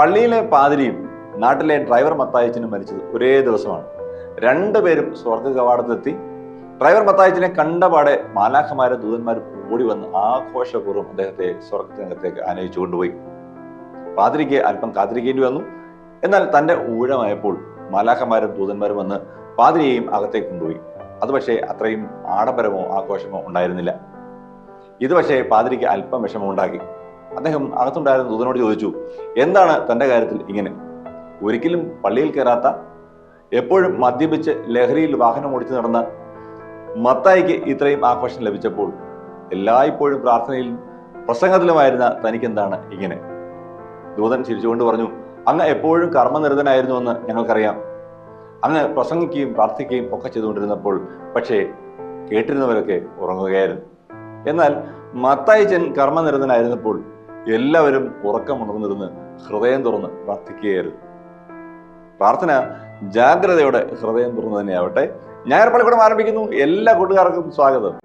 പള്ളിയിലെ പാതിരിയും നാട്ടിലെ ഡ്രൈവർ മത്തായച്ചനും മരിച്ചത് ഒരേ ദിവസമാണ്. രണ്ടുപേരും സ്വർഗ കവാടത്തിലെത്തി. ഡ്രൈവർ മത്തായച്ചനെ കണ്ടപാടെ മാലാഖമാരെ ദൂതന്മാർ ഓടി വന്ന് ആഘോഷപൂർവം അദ്ദേഹത്തെ സ്വർഗത്തിനകത്തേക്ക് ആനയിച്ചു കൊണ്ടുപോയി. പാതിരിക്ക് അല്പം കാത്തിരിക്കേണ്ടി വന്നു. എന്നാൽ തന്റെ ഊഴമായപ്പോൾ മാലാഖമാരും ദൂതന്മാരും വന്ന് പാതിരിയെയും അകത്തേക്ക് കൊണ്ടുപോയി. അത് പക്ഷേ അത്രയും ആഡംബരമോ ആഘോഷമോ ഉണ്ടായിരുന്നില്ല. ഇത് പക്ഷേ പാതിരിക്ക് അല്പം വിഷമം ഉണ്ടാക്കി അദ്ദേഹം അകത്തുണ്ടായിരുന്ന ദൂതനോട് ചോദിച്ചു എന്താണ് തന്റെ കാര്യത്തിൽ ഇങ്ങനെ? ഒരിക്കലും പള്ളിയിൽ കയറാത്ത എപ്പോഴും മദ്യപിച്ച് ലഹരിയിൽ വാഹനം ഓടിച്ചു നടന്ന മത്തായിക്ക് ഇത്രയും ആഘോഷം ലഭിച്ചപ്പോൾ എല്ലായ്പ്പോഴും പ്രാർത്ഥനയിലും പ്രസംഗത്തിലുമായിരുന്ന തനിക്കെന്താണ് ഇങ്ങനെ? ദൂതൻ ചിരിച്ചുകൊണ്ട് പറഞ്ഞു അങ്ങ് എപ്പോഴും കർമ്മനിരതനായിരുന്നു കർമ്മനിരതനായിരുന്നുവെന്ന് ഞങ്ങൾക്കറിയാം. അങ്ങ് പ്രസംഗിക്കുകയും പ്രാർത്ഥിക്കുകയും ഒക്കെ ചെയ്തുകൊണ്ടിരുന്നപ്പോൾ പക്ഷേ കേട്ടിരുന്നവരൊക്കെ ഉറങ്ങുകയായിരുന്നു. എന്നാൽ മത്തായിച്ചൻ കർമ്മനിരതനായിരുന്നപ്പോൾ എല്ലാവരും ഉറക്കമുണർന്നിരുന്ന് ഹൃദയം തുറന്ന് പ്രാർത്ഥിക്കുകയായിരുന്നു. പ്രാർത്ഥന ജാഗ്രതയോടെ ഹൃദയം തുറന്നു തന്നെയാവട്ടെ. ഞായർ പള്ളിക്കൂടം ആരംഭിക്കുന്നു. എല്ലാ കൂട്ടുകാർക്കും സ്വാഗതം.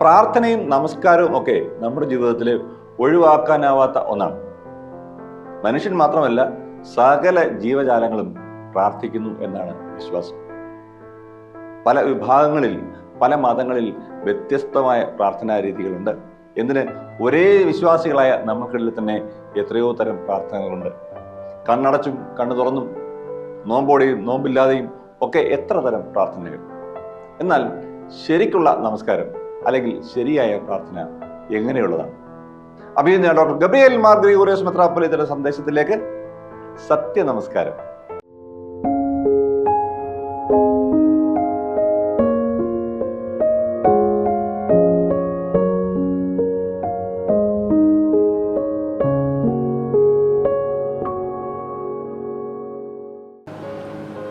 പ്രാർത്ഥനയും നമസ്കാരവും ഒക്കെ നമ്മുടെ ജീവിതത്തിൽ ഒഴിവാക്കാനാവാത്ത ഒന്നാണ്. മനുഷ്യൻ മാത്രമല്ല സകല ജീവജാലങ്ങളും പ്രാർത്ഥിക്കുന്നു എന്നാണ് വിശ്വാസം. പല വിഭാഗങ്ങളിൽ പല മതങ്ങളിൽ വ്യത്യസ്തമായ പ്രാർത്ഥനാ രീതികളുണ്ട്. എന്തിന്? ഒരേ വിശ്വാസികളായ നമുക്കിടയിൽ തന്നെ എത്രയോ തരം പ്രാർത്ഥനകളുണ്ട്. കണ്ണടച്ചും കണ്ണു തുറന്നും നോമ്പോടെയും നോമ്പില്ലാതെയും ഒക്കെ എത്ര തരം പ്രാർത്ഥനകൾ. എന്നാൽ ശരിക്കുള്ള നമസ്കാരം അല്ലെങ്കിൽ ശരിയായ പ്രാർത്ഥന എങ്ങനെയുള്ളതാണ്? അഭിനന്ദ ഡോക്ടർ ഗബ്രിയേൽ മാർ ഗ്രിഗോറിയസ് മെത്രാപ്പൊലിത്തയുടെ സന്ദേശത്തിലേക്ക് സത്യ നമസ്കാരം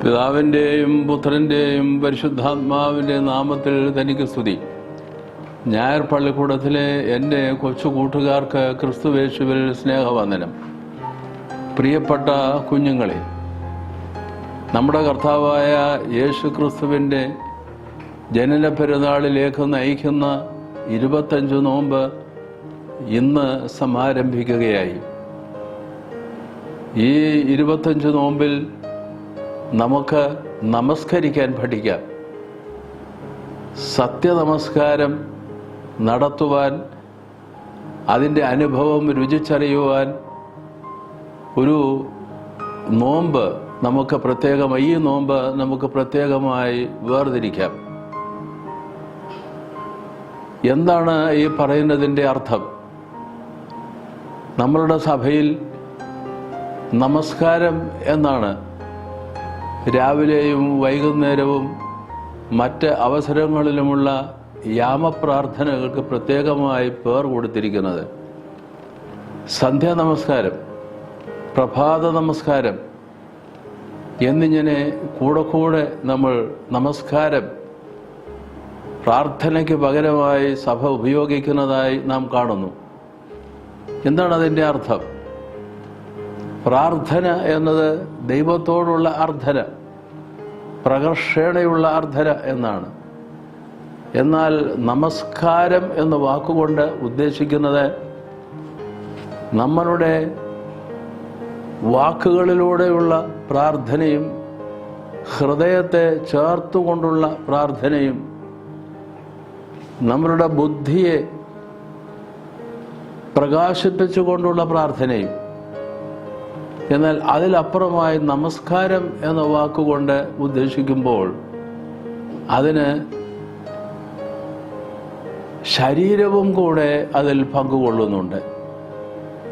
പിതാവിന്റെയും പുത്രന്റെയും പരിശുദ്ധാത്മാവിന്റെ നാമത്തിൽ തനിക്ക് സ്തുതി. ഞായർ പള്ളിക്കൂടത്തിലെ എന്റെ കൊച്ചു കൂട്ടുകാർക്ക് ക്രിസ്തുവേശുവിൽ സ്നേഹവന്ദനം. പ്രിയപ്പെട്ട കുഞ്ഞുങ്ങളെ നമ്മുടെ കർത്താവായ യേശു ക്രിസ്തുവിന്റെ ജനന പെരുന്നാളിലേക്ക് നയിക്കുന്ന ഇരുപത്തഞ്ച് നോമ്പ് ഇന്ന് സമാരംഭിക്കുകയായി. ഈ ഇരുപത്തഞ്ച് നോമ്പിൽ നമുക്ക് നമസ്കരിക്കാൻ പഠിക്കാം. സത്യനമസ്കാരം നടത്തുവാൻ അതിന്റെ അനുഭവം രുചിച്ചറിയുവാൻ ഒരു നോമ്പ് നമുക്ക് പ്രത്യേകമായി ഈ നോമ്പ് നമുക്ക് പ്രത്യേകമായി വേർതിരിക്കാം. എന്താണ് ഈ പറയുന്നതിന്റെ അർത്ഥം? നമ്മളുടെ സഭയിൽ നമസ്കാരം എന്നാണ്. രാവിലെയും വൈകുന്നേരവും മറ്റ് അവസരങ്ങളിലുമുള്ള യാമപ്രാർത്ഥനകൾക്ക് പ്രത്യേകമായി പേർ കൊടുത്തിരിക്കുന്നത്. സന്ധ്യാ നമസ്കാരം. പ്രഭാത നമസ്കാരം. എന്നിങ്ങനെ കൂടെ കൂടെ നമ്മൾ നമസ്കാരം പ്രാർത്ഥനയ്ക്ക് പകരമായി സഭ ഉപയോഗിക്കുന്നതായി നാം കാണുന്നു. എന്താണ് അതിന്റെ അർത്ഥം? പ്രാർത്ഥന എന്നത് ദൈവത്തോടുള്ള അർത്ഥന പ്രകർഷണയുള്ള അർത്ഥന എന്നാണ്. എന്നാൽ നമസ്കാരം എന്ന വാക്കുകൊണ്ട് ഉദ്ദേശിക്കുന്നത് നമ്മളുടെ വാക്കുകളിലൂടെയുള്ള പ്രാർത്ഥനയും ഹൃദയത്തെ ചേർത്തുകൊണ്ടുള്ള പ്രാർത്ഥനയും നമ്മളുടെ ബുദ്ധിയെ പ്രകാശിപ്പിച്ചുകൊണ്ടുള്ള പ്രാർത്ഥനയും. എന്നാൽ അതിലപ്പുറമായി നമസ്കാരം എന്ന വാക്കുകൊണ്ട് ഉദ്ദേശിക്കുമ്പോൾ അതിന് ശരീരവും കൂടെ അതിൽ പങ്കുകൊള്ളുന്നുണ്ട്.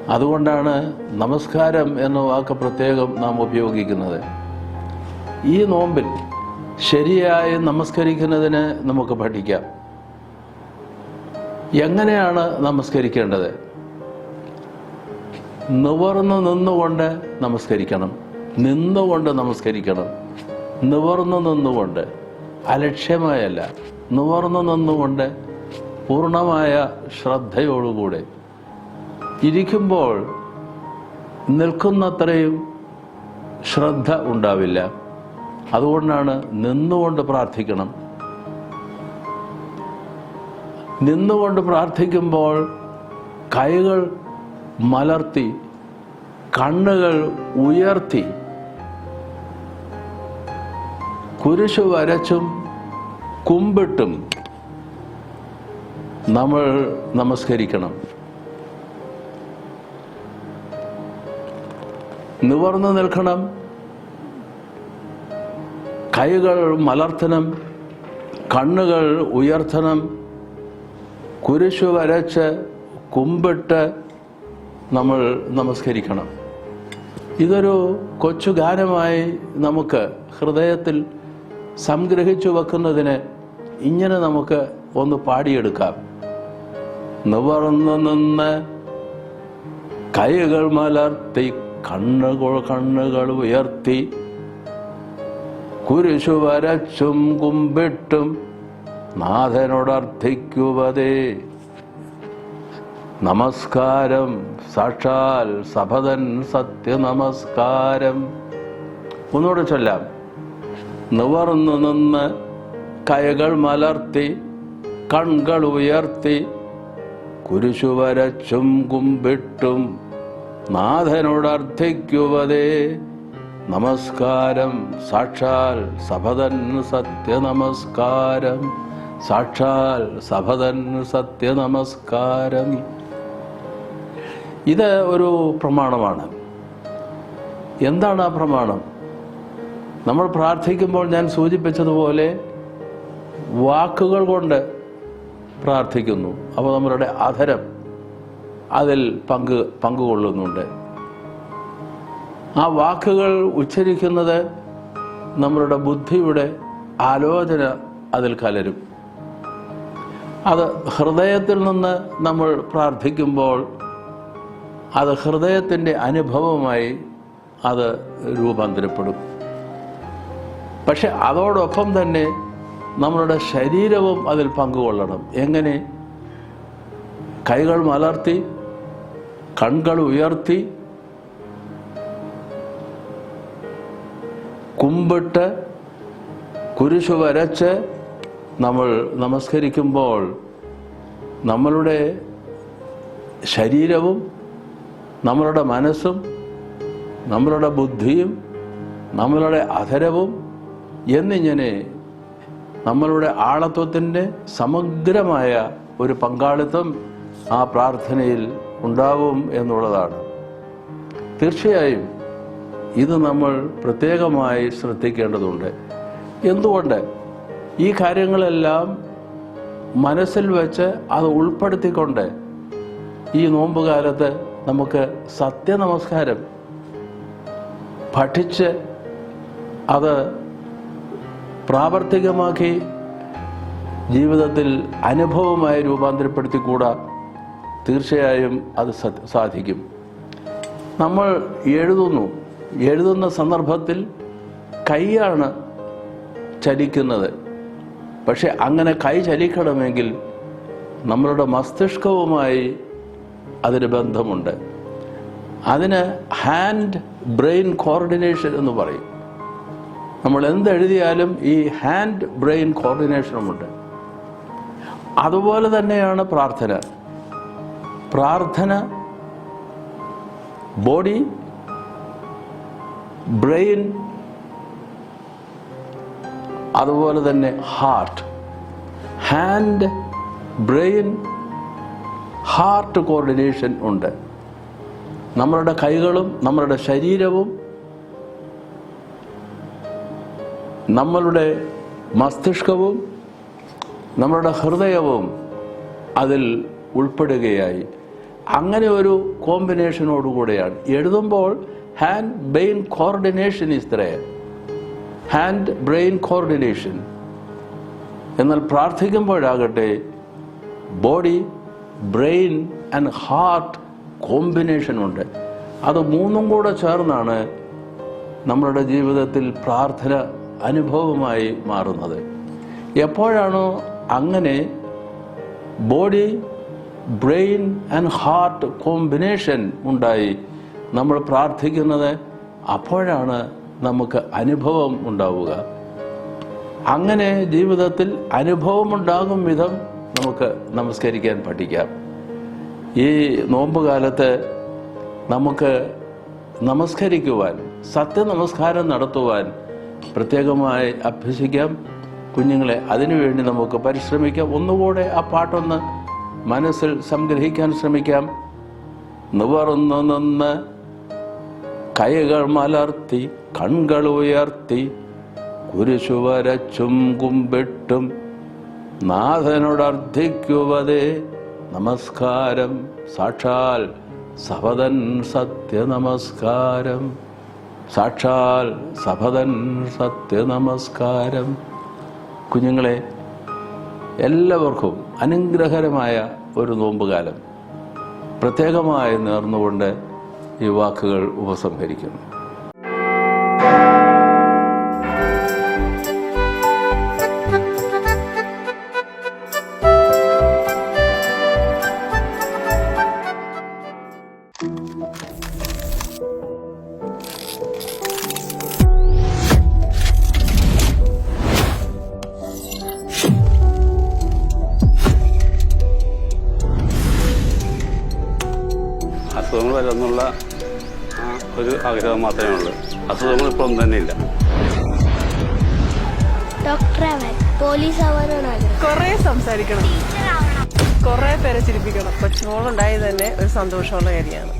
അതുകൊണ്ടാണ് നമസ്കാരം എന്ന വാക്ക് പ്രത്യേകം നാം ഉപയോഗിക്കുന്നത്. ഈ നോമ്പിൽ ശരിയായി നമസ്കരിക്കുന്നതിന് നമുക്ക് പഠിക്കാം. എങ്ങനെയാണ് നമസ്കരിക്കേണ്ടത്? നിവർന്നു നിന്നുകൊണ്ട് നമസ്കരിക്കണം. നിന്നുകൊണ്ട് നമസ്കരിക്കണം. നിവർന്നു നിന്നുകൊണ്ട്. അലക്ഷ്യമായല്ല. നിവർന്നു നിന്നുകൊണ്ട് പൂർണമായ ശ്രദ്ധയോടുകൂടെ. ഇരിക്കുമ്പോൾ നിൽക്കുന്നത്രയും ശ്രദ്ധ ഉണ്ടാവില്ല. അതുകൊണ്ടാണ് നിന്നുകൊണ്ട് പ്രാർത്ഥിക്കണം. നിന്നുകൊണ്ട് പ്രാർത്ഥിക്കുമ്പോൾ കൈകൾ മലർത്തി കണ്ണുകൾ ഉയർത്തി കുരിശ് വരച്ചും കുമ്പിട്ടും നമ്മൾ നമസ്കരിക്കണം. നിവർന്നു നിൽക്കണം. കൈകൾ മലർത്തണം. കണ്ണുകൾ ഉയർത്തണം. കുരിശു വരച്ച് കുമ്പിട്ട് നമ്മൾ നമസ്കരിക്കണം. ഇതൊരു കൊച്ചു ഗാനമായി നമുക്ക് ഹൃദയത്തിൽ സംഗ്രഹിച്ചു വെക്കുന്നതിന് ഇങ്ങനെ നമുക്ക് ഒന്ന് പാടിയെടുക്കാം. നിവർന്നു നിന്ന് കൈകൾ മലർത്തി കണ്ണുകൾ കണ്ണുകൾ ഉയർത്തി കുരിശു വരച്ചും കുമ്പിട്ടും നാഥനോടർത്ഥിക്കുവതേ. നമസ്കാരം സാക്ഷാൽ സഭതൻ സത്യ നമസ്കാരം ഒന്നുകൂടെ ചൊല്ലാം. നിവർന്നു നിന്ന് കൈകൾ മലർത്തി കൺകൾ ഉയർത്തി കുരിശു വരച്ചും കുമ്പിട്ടും നാഥനോടർത്ഥിക്കുവതേ നമസ്കാരം. സാക്ഷാൽ സഭതൻ സത്യ നമസ്കാരം സാക്ഷാൽ സഭതൻ സത്യ നമസ്കാരം ഇത് ഒരു പ്രമാണമാണ്. എന്താണ് ആ പ്രമാണം? നമ്മൾ പ്രാർത്ഥിക്കുമ്പോൾ ഞാൻ സൂചിപ്പിച്ചതുപോലെ വാക്കുകൾ കൊണ്ട് പ്രാർത്ഥിക്കുന്നു. അപ്പോൾ നമ്മളുടെ അധരം. അതിൽ പങ്ക് പങ്കുകൊള്ളുന്നുണ്ട്. ആ വാക്കുകൾ ഉച്ചരിക്കുന്നത് നമ്മളുടെ ബുദ്ധിയുടെ ആലോചന അതിൽ കലരും. അത് ഹൃദയത്തിൽ നിന്ന് നമ്മൾ പ്രാർത്ഥിക്കുമ്പോൾ അത് ഹൃദയത്തിന്റെ അനുഭവമായി അത് രൂപാന്തരപ്പെടും. പക്ഷെ അതോടൊപ്പം തന്നെ നമ്മളുടെ ശരീരവും അതിൽ പങ്കുകൊള്ളണം. എങ്ങനെ? കൈകൾ മലർത്തി കൺകൾ ഉയർത്തി കുമ്പിട്ട് കുരിശു വരച്ച് നമ്മൾ നമസ്കരിക്കുമ്പോൾ നമ്മളുടെ ശരീരവും നമ്മളുടെ മനസ്സും നമ്മളുടെ ബുദ്ധിയും നമ്മളുടെ അധരവും എന്നിങ്ങനെ നമ്മളുടെ ആളത്വത്തിന്റെ സമഗ്രമായ ഒരു പങ്കാളിത്തം ആ പ്രാർത്ഥനയിൽ ഉണ്ടാവും എന്നുള്ളതാണ്. തീർച്ചയായും ഇത് നമ്മൾ പ്രത്യേകമായി ശ്രദ്ധിക്കേണ്ടതുണ്ട്. എന്തുകൊണ്ട്? ഈ കാര്യങ്ങളെല്ലാം മനസ്സിൽ വെച്ച് അത് ഉൾപ്പെടുത്തിക്കൊണ്ട് ഈ നോമ്പുകാലത്ത് നമുക്ക് സത്യനമസ്കാരം പഠിച്ച് അത് പ്രാവർത്തികമാക്കി ജീവിതത്തിൽ അനുഭവമായി രൂപാന്തരപ്പെടുത്തിക്കൂടാ? തീർച്ചയായും അത് സാധിക്കും. നമ്മൾ എഴുതുന്നു. എഴുതുന്ന സന്ദർഭത്തിൽ കൈയാണ് ചലിക്കുന്നത്. പക്ഷെ അങ്ങനെ കൈ ചലിക്കണമെങ്കിൽ നമ്മളുടെ മസ്തിഷ്കവുമായി അതിന് ബന്ധമുണ്ട്. അതിന് ഹാൻഡ് ബ്രെയിൻ കോർഡിനേഷൻ എന്ന് പറയും. നമ്മൾ എന്തെഴുതിയാലും ഈ ഹാൻഡ് ബ്രെയിൻ കോർഡിനേഷനുമുണ്ട് അതുപോലെ തന്നെയാണ് പ്രാർത്ഥന. പ്രാർത്ഥന ബോഡി ബ്രെയിൻ അതുപോലെ തന്നെ heart. Hand brain heart coordination ഉണ്ട്. നമ്മളുടെ കൈകളും നമ്മളുടെ ശരീരവും നമ്മളുടെ മസ്തിഷ്കവും നമ്മളുടെ ഹൃദയവും അതിൽ ഉൾപ്പെടുകയായി. അങ്ങനെ ഒരു കോമ്പിനേഷനോടുകൂടെയാണ് എഴുതുമ്പോൾ hand brain coordination is hand brain coordination എന്നാൽ പ്രാർത്ഥിക്കുമ്പോഴാകട്ടെ body brain and heart combination ഉണ്ട്. അത് മൂന്നും കൂടെ ചേർന്നാണ് നമ്മളുടെ ജീവിതത്തിൽ പ്രാർത്ഥന അനുഭവമായി മാറുന്നത്. എപ്പോഴാണോ അങ്ങനെ body brain and heart combination ഉണ്ടായി. നമ്മൾ പ്രാർത്ഥിക്കുന്നത് അപ്പോഴാണ് നമുക്ക് അനുഭവം ഉണ്ടാവുക. അങ്ങനെ ജീവിതത്തിൽ അനുഭവം ഉണ്ടാകും വിധം നമുക്ക് നമസ്കരിക്കാൻ പഠിക്കാം. ഈ നോമ്പ് കാലത്ത് നമുക്ക് നമസ്കരിക്കുവാൻ സത്യനമസ്കാരം നടത്തുവാൻ പ്രത്യേകമായി അഭ്യസിക്കാം. കുഞ്ഞുങ്ങളെ അതിനുവേണ്ടി നമുക്ക് പരിശ്രമിക്കാം. ഒന്നുകൂടെ ആ പാട്ടൊന്ന് മനസ്സിൽ സംഗ്രഹിക്കാൻ ശ്രമിക്കാം. നിവർന്നു നിന്ന് കൈകൾ മലർത്തി കൺകൾ ഉയർത്തി കുരിശു വരച്ചും കുമ്പിട്ടും നാഥനോടർദ്ധിക്കുവതേ നമസ്കാരം. സാക്ഷാൽ സപതൻ സത്യ നമസ്കാരം സാക്ഷാൽ സത്യ നമസ്കാരം കുഞ്ഞുങ്ങളെ എല്ലാവർക്കും അനുഗ്രഹകരമായ ഒരു നോമ്പുകാലം. പ്രത്യേകമായി നേർന്നുകൊണ്ട് ഈ വാക്കുകൾ ഉപസംഹരിക്കുന്നു. ഒരു മാത്രമേ ഉള്ളൂ. അസുഖങ്ങൾ ഇപ്പം ഒന്നും തന്നെ ഇല്ല. പോലീസ് കൊറേ സംസാരിക്കണം. കൊറേ പേരെ ചിരിപ്പിക്കണം. കൊച്ചുമോളുണ്ടായി തന്നെ ഒരു സന്തോഷമുള്ള കാര്യമാണ്.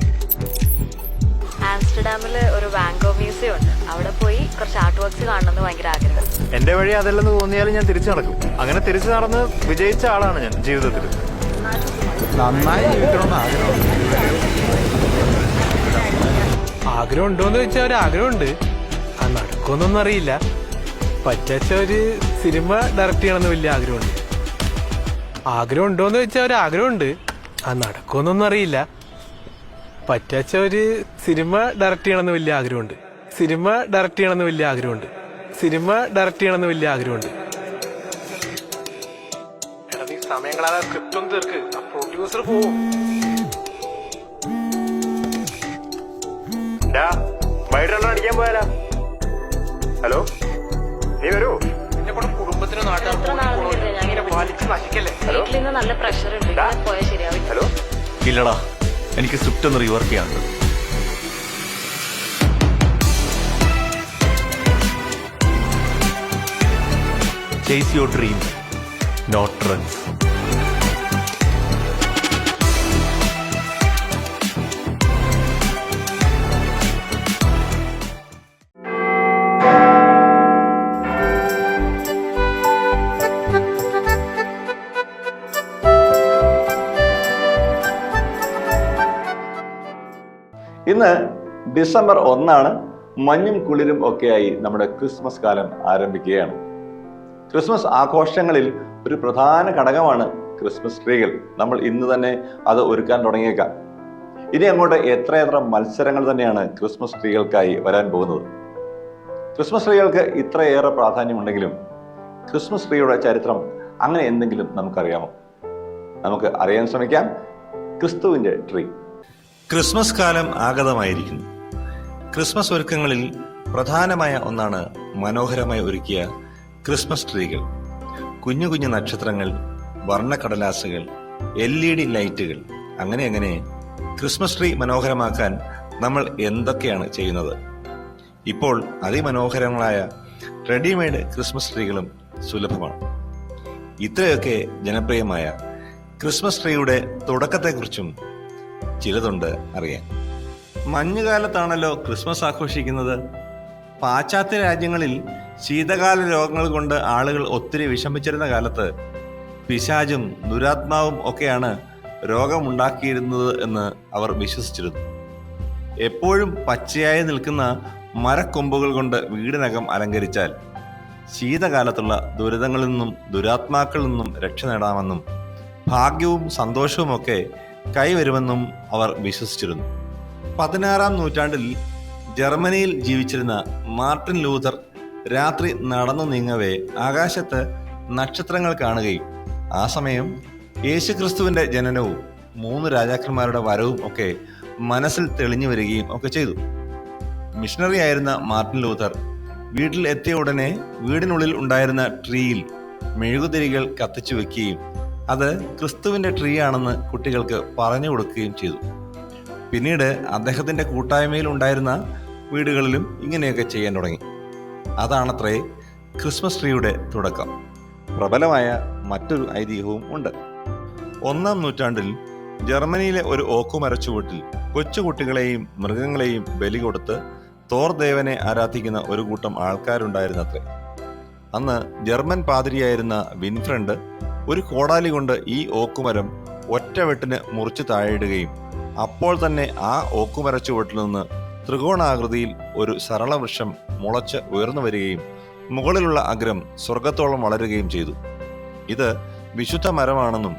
ആംസ്റ്റർഡാമിൽ ഒരു വാങ്കോ മ്യൂസിയം ഉണ്ട്. അവിടെ പോയി കുറച്ച് ആർട്ട് വർക്ക്സ് കാണണമെന്ന് ഭയങ്കര ആഗ്രഹം. എന്റെ വഴി അതല്ലെന്ന് തോന്നിയാലും ഞാൻ തിരിച്ചു നടക്കും. അങ്ങനെ തിരിച്ചു നടന്ന് വിജയിച്ച ആളാണ് ഞാൻ ജീവിതത്തിൽ. നന്നായി ജീവിക്കണമെന്ന് ആഗ്രഹം. ആഗ്രഹം ഉണ്ടോന്ന് ചോദിച്ചാൽ ഒരു ആഗ്രഹമുണ്ട് ആ നടക്കുമെന്നൊന്നും അറിയില്ല. പറ്റാച്ച ഒരു സിനിമ ഡയറക്റ്റ് ചെയ്യണമെന്ന് വലിയ ആഗ്രഹമുണ്ട്. ആഗ്രഹം ഉണ്ടോന്ന് ചോദിച്ചാൽ ഒരു ആഗ്രഹമുണ്ട് ആ നടക്കുമെന്നൊന്നും അറിയില്ല. പറ്റാച്ച ഒരു സിനിമ ഡയറക്റ്റ് ചെയ്യണമെന്ന് വലിയ ആഗ്രഹമുണ്ട്. സിനിമ ഡയറക്റ്റ് ചെയ്യണമെന്ന് വലിയ ആഗ്രഹമുണ്ട്. സിനിമ ഡയറക്റ്റ് ചെയ്യണമെന്ന് വലിയ ആഗ്രഹമുണ്ട്. സമയങ്ങളാ സ്ക്രിപ്റ്റ് ഒന്ന് തീർക്ക്. പ്രൊഡ്യൂസർ പോവും. പോയാലോ? ഹലോ? നീ വരൂ. എന്നെ കൊണ്ട് കുടുംബത്തിന് നല്ല പ്രഷർ ഉണ്ട്. പോയാൽ ശരിയാവില്ല. ഹലോ? ഇല്ലടാ. എനിക്ക് സ്ക്രിപ്റ്റ് ഒന്ന് റീവർക്ക് ചെയ്യാനുണ്ട്. Chase your dream not runs ഇന്ന് ഡിസംബർ ഒന്നാണ് മഞ്ഞും കുളിരും ഒക്കെയായി നമ്മുടെ ക്രിസ്മസ് കാലം ആരംഭിക്കുകയാണ്. ക്രിസ്മസ് ആഘോഷങ്ങളിൽ ഒരു പ്രധാന ഘടകമാണ് ക്രിസ്മസ് ട്രീകൾ. നമ്മൾ ഇന്ന് തന്നെ അത് ഒരുക്കാൻ തുടങ്ങിയേക്കാം. ഇനി അങ്ങോട്ട് എത്രയെത്ര മത്സരങ്ങൾ തന്നെയാണ് ക്രിസ്മസ് ട്രീകൾക്കായി വരാൻ പോകുന്നത്? ക്രിസ്മസ് ട്രീകൾക്ക് ഇത്രയേറെ പ്രാധാന്യമുണ്ടെങ്കിലും ക്രിസ്മസ് ട്രീയുടെ ചരിത്രം അങ്ങനെ എന്തെങ്കിലും നമുക്കറിയാമോ? നമുക്ക് അറിയാൻ ശ്രമിക്കാം. ക്രിസ്തുവിന്റെ ട്രീ. ക്രിസ്മസ് കാലം ആഗതമായിരിക്കുന്നു. ക്രിസ്മസ് ഒരുക്കങ്ങളിൽ പ്രധാനമായ ഒന്നാണ് മനോഹരമായി ഒരുക്കിയ ക്രിസ്മസ് ട്രീകൾ. കുഞ്ഞു കുഞ്ഞു നക്ഷത്രങ്ങൾ വർണക്കടലാസുകൾ എൽ ഇ ഡി ലൈറ്റുകൾ അങ്ങനെ അങ്ങനെ ക്രിസ്മസ് ട്രീ മനോഹരമാക്കാൻ നമ്മൾ എന്തൊക്കെയാണ് ചെയ്യുന്നത്? ഇപ്പോൾ അതിമനോഹരങ്ങളായ റെഡിമെയ്ഡ് ക്രിസ്മസ് ട്രീകളും സുലഭമാണ്. ഇത്രയൊക്കെ ജനപ്രിയമായ ക്രിസ്മസ് ട്രീയുടെ തുടക്കത്തെക്കുറിച്ചും ചിലതുണ്ട് അറിയാൻ. മഞ്ഞുകാലത്താണല്ലോ ക്രിസ്മസ് ആഘോഷിക്കുന്നത്. പാശ്ചാത്യ രാജ്യങ്ങളിൽ ശീതകാല രോഗങ്ങൾ കൊണ്ട് ആളുകൾ ഒത്തിരി വിഷമിച്ചിരുന്ന കാലത്ത് പിശാചും ദുരാത്മാവും ഒക്കെയാണ് രോഗമുണ്ടാക്കിയിരുന്നത് എന്ന് അവർ വിശ്വസിച്ചിരുന്നു. എപ്പോഴും പച്ചയായി നിൽക്കുന്ന മരക്കൊമ്പുകൾ കൊണ്ട് വീടിനകം അലങ്കരിച്ചാൽ ശീതകാലത്തുള്ള ദുരിതങ്ങളിൽ നിന്നും ദുരാത്മാക്കളിൽ നിന്നും രക്ഷ നേടാമെന്നും ഭാഗ്യവും സന്തോഷവുമൊക്കെ കൈവരുമെന്നും അവർ വിശ്വസിച്ചിരുന്നു. പതിനാറാം നൂറ്റാണ്ടിൽ ജർമ്മനിയിൽ ജീവിച്ചിരുന്ന മാർട്ടിൻ ലൂതർ രാത്രി നടന്നു നീങ്ങവേ ആകാശത്ത് നക്ഷത്രങ്ങൾ കാണുകയും ആ സമയം യേശുക്രിസ്തുവിന്റെ ജനനവും മൂന്ന് രാജാക്കന്മാരുടെ വരവും ഒക്കെ മനസ്സിൽ തെളിഞ്ഞു വരികയും ഒക്കെ ചെയ്തു. മിഷണറി ആയിരുന്ന മാർട്ടിൻ ലൂതർ വീട്ടിൽ എത്തിയ ഉടനെ വീടിനുള്ളിൽ ഉണ്ടായിരുന്ന ട്രീയിൽ മെഴുകുതിരികൾ കത്തിച്ചു വെക്കുകയും അത് ക്രിസ്തുവിന്റെ ട്രീ ആണെന്ന് കുട്ടികൾക്ക് പറഞ്ഞു കൊടുക്കുകയും ചെയ്തു. പിന്നീട് അദ്ദേഹത്തിന്റെ കൂട്ടായ്മയിൽ ഉണ്ടായിരുന്ന വീടുകളിലും ഇങ്ങനെയൊക്കെ ചെയ്യാൻ തുടങ്ങി. അതാണത്രേ ക്രിസ്മസ് ട്രീയുടെ തുടക്കം. പ്രബലമായ മറ്റൊരു ഐതിഹ്യവും ഉണ്ട്. ഒന്നാം നൂറ്റാണ്ടിൽ ജർമ്മനിയിലെ ഒരു ഓക്കുമരച്ചുവട്ടിൽ കൊച്ചുകുട്ടികളെയും മൃഗങ്ങളെയും ബലി കൊടുത്ത് തോർ ദേവനെ ആരാധിക്കുന്ന ഒരു കൂട്ടം ആൾക്കാരുണ്ടായിരുന്നത്രേ. അന്ന് ജർമ്മൻ പാതിരിയായിരുന്ന വിൻഫ്രണ്ട് ഒരു കോടാലി കൊണ്ട് ഈ ഓക്കുമരം ഒറ്റവെട്ടിന് മുറിച്ച് താഴെയിടുകയും അപ്പോൾ തന്നെ ആ ഓക്കുമര ചുവട്ടിൽ നിന്ന് ത്രികോണാകൃതിയിൽ ഒരു സരളവൃക്ഷം മുളച്ച് ഉയർന്നു വരികയും മുകളിലുള്ള അഗ്രം സ്വർഗത്തോളം വളരുകയും ചെയ്തു. ഇത് വിശുദ്ധ മരമാണെന്നും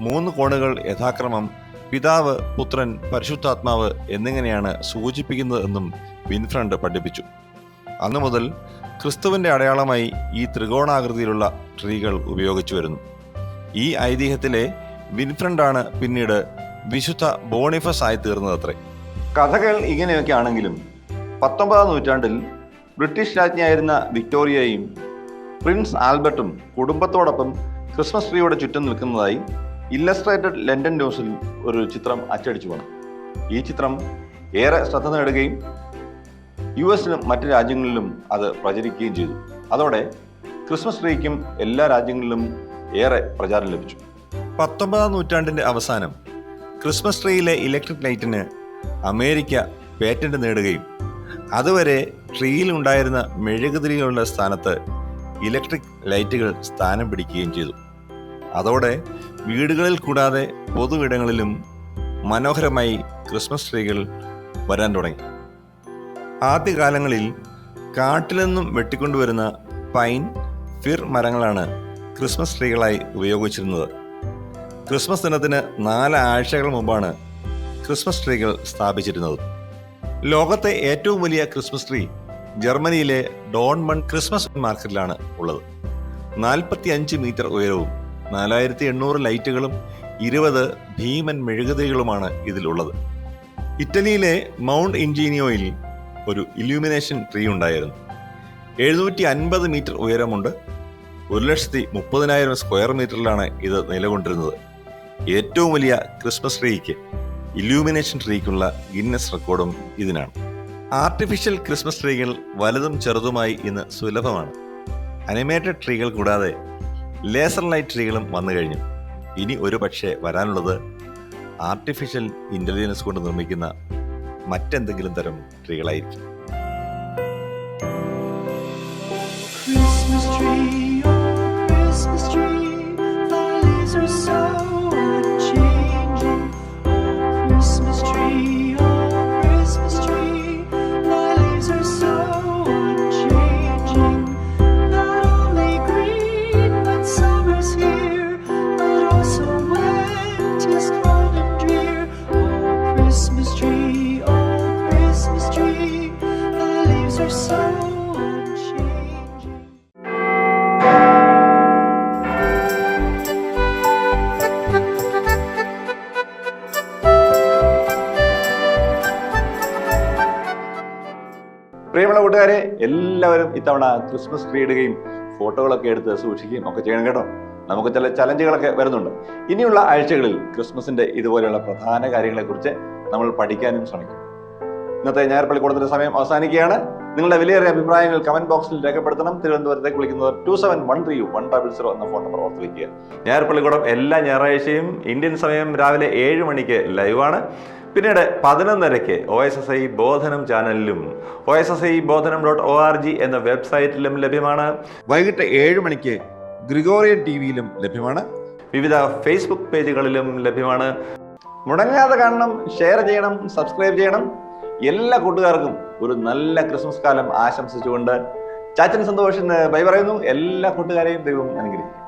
മൂന്ന് കോണുകൾ യഥാക്രമം പിതാവ് പുത്രൻ പരിശുദ്ധാത്മാവ് എന്നിങ്ങനെയാണ് സൂചിപ്പിക്കുന്നത് എന്നും വിൻഫ്രണ്ട് പഠിപ്പിച്ചു. അന്നു മുതൽ ക്രിസ്തുവിന്റെ അടയാളമായി ഈ ത്രികോണാകൃതിയിലുള്ള ട്രീകൾ ഉപയോഗിച്ചു വരുന്നു. ഈ ഐതിഹ്യത്തിലെ വിൻഫ്രണ്ടാണ് പിന്നീട് വിശുദ്ധ ബോണിഫസ് ആയി തീർന്നതത്രേ. കഥകൾ ഇങ്ങനെയൊക്കെ ആണെങ്കിലും പത്തൊമ്പതാം നൂറ്റാണ്ടിൽ ബ്രിട്ടീഷ് രാജ്ഞിയായിരുന്ന വിക്ടോറിയയും പ്രിൻസ് ആൽബർട്ടും കുടുംബത്തോടൊപ്പം ക്രിസ്മസ് ട്രീയുടെ ചുറ്റും നിൽക്കുന്നതായി ഇല്ലസ്ട്രേറ്റഡ് ലണ്ടൻ ന്യൂസിൽ ഒരു ചിത്രം അച്ചടിച്ചു വന്നു. ഈ ചിത്രം ഏറെ ശ്രദ്ധ നേടുകയും യു എസിലും മറ്റ് രാജ്യങ്ങളിലും അത് പ്രചരിക്കുകയും ചെയ്തു. അതോടെ ക്രിസ്മസ് ട്രീക്കും എല്ലാ രാജ്യങ്ങളിലും ഏറെ പ്രചാരം ലഭിച്ചു. പത്തൊമ്പതാം നൂറ്റാണ്ടിന്റെ അവസാനം ക്രിസ്മസ് ട്രീയിലെ ഇലക്ട്രിക് ലൈറ്റിന് അമേരിക്ക പേറ്റന്റ് നേടുകയും അതുവരെ ട്രീയിൽ ഉണ്ടായിരുന്ന മെഴുകുതിരികളുടെ സ്ഥാനത്ത് ഇലക്ട്രിക് ലൈറ്റുകൾ സ്ഥാനം പിടിക്കുകയും ചെയ്തു. അതോടെ വീടുകളിൽ കൂടാതെ പൊതുവിടങ്ങളിലും മനോഹരമായി ക്രിസ്മസ് ട്രീകൾ വരാൻ തുടങ്ങി. ആദ്യകാലങ്ങളിൽ കാട്ടിൽ നിന്നും വെട്ടിക്കൊണ്ടുവരുന്ന പൈൻ ഫിർ മരങ്ങളാണ് ക്രിസ്മസ് ട്രീകളായി ഉപയോഗിച്ചിരുന്നത്. ക്രിസ്മസ് ദിനത്തിന് നാലാഴ്ചകൾ മുമ്പാണ് ക്രിസ്മസ് ട്രീകൾ സ്ഥാപിച്ചിരുന്നത്. ലോകത്തെ ഏറ്റവും വലിയ ക്രിസ്മസ് ട്രീ ജർമ്മനിയിലെ ഡോൺമൺ ക്രിസ്മസ് മാർക്കറ്റിലാണ് ഉള്ളത്. നാൽപ്പത്തി അഞ്ച് മീറ്റർ ഉയരവും നാലായിരത്തി എണ്ണൂറ് ലൈറ്റുകളും ഇരുപത് ഭീമൻ മെഴുകുതിരികളുമാണ് ഇതിലുള്ളത്. ഇറ്റലിയിലെ മൗണ്ട് ഇൻജീനിയോയിൽ ഒരു ഇല്യൂമിനേഷൻ ട്രീ ഉണ്ടായിരുന്നു. എഴുന്നൂറ്റി അൻപത് മീറ്റർ ഉയരമുണ്ട് ഒരു ലക്ഷത്തി മുപ്പതിനായിരം സ്ക്വയർ മീറ്ററിലാണ് ഇത് നിലകൊണ്ടിരുന്നത്. ഏറ്റവും വലിയ ക്രിസ്മസ് ട്രീക്ക് ഇല്യൂമിനേഷൻ ട്രീക്കുള്ള ഗിന്നസ് റെക്കോർഡും ഇതിനാണ്. ആർട്ടിഫിഷ്യൽ ക്രിസ്മസ് ട്രീകൾ വലുതും ചെറുതുമായി ഇന്ന് സുലഭമാണ്. അനിമേറ്റഡ് ട്രീകൾ കൂടാതെ ലേസർ ലൈറ്റ് ട്രീകളും വന്നു കഴിഞ്ഞു. ഇനി ഒരു പക്ഷേ വരാനുള്ളത് ആർട്ടിഫിഷ്യൽ ഇന്റലിജൻസ് കൊണ്ട് നിർമ്മിക്കുന്ന മറ്റെന്തെങ്കിലും തരം ട്രീകളായിരിക്കും. street. പ്രിയമുള്ള കൂട്ടുകാരെ എല്ലാവരും ഇത്തവണ ക്രിസ്മസ് ട്രീ ഇടുകയും ഫോട്ടോകളൊക്കെ എടുത്ത് സൂക്ഷിക്കുകയും ഒക്കെ ചെയ്യണം കേട്ടോ. നമുക്ക് ചില ചലഞ്ചുകളൊക്കെ വരുന്നുണ്ട്. ഇനിയുള്ള ആഴ്ചകളിൽ ക്രിസ്മസിന്റെ ഇതുപോലെയുള്ള പ്രധാന കാര്യങ്ങളെക്കുറിച്ച് നമ്മൾ പഠിക്കാനും ശ്രമിക്കും. ഇന്നത്തെ ഞായർപ്പള്ളിക്കൂടത്തിന്റെ സമയം അവസാനിക്കുകയാണ്. നിങ്ങളുടെ വിലയേറിയ അഭിപ്രായങ്ങൾ കമന്റ് ബോക്സിൽ രേഖപ്പെടുത്തണം. തിരുവനന്തപുരത്തേക്ക് വിളിക്കുന്നത് two seven one three one double zero എന്ന ഫോൺ നമ്പർ ഓർത്ത് വയ്ക്കുക ഞായർപ്പള്ളിക്കൂടം എല്ലാ ഞായറാഴ്ചയും ഇന്ത്യൻ സമയം രാവിലെ ഏഴ് മണിക്ക് ലൈവാണ്. പിന്നീട് പതിനൊന്നരയ്ക്ക് O S S I Bodhanam ചാനലിലും O S S I Bodhanam dot O R G എന്ന വെബ്സൈറ്റിലും ലഭ്യമാണ്. വൈകിട്ട് ഏഴ് മണിക്ക് ഗ്രിഗോറിയൻ ടി വിയിലും ലഭ്യമാണ്. വിവിധ ഫേസ്ബുക്ക് പേജുകളിലും ലഭ്യമാണ്. മുടങ്ങാതെ കാണണം ഷെയർ ചെയ്യണം സബ്സ്ക്രൈബ് ചെയ്യണം. എല്ലാ കൂട്ടുകാർക്കും ഒരു നല്ല ക്രിസ്മസ് കാലം ആശംസിച്ചുകൊണ്ട് ചാച്ചൻ സന്തോഷം ബൈ പറയുന്നു. എല്ലാ കൂട്ടുകാരെയും ദൈവം അനുഗ്രഹിക്കും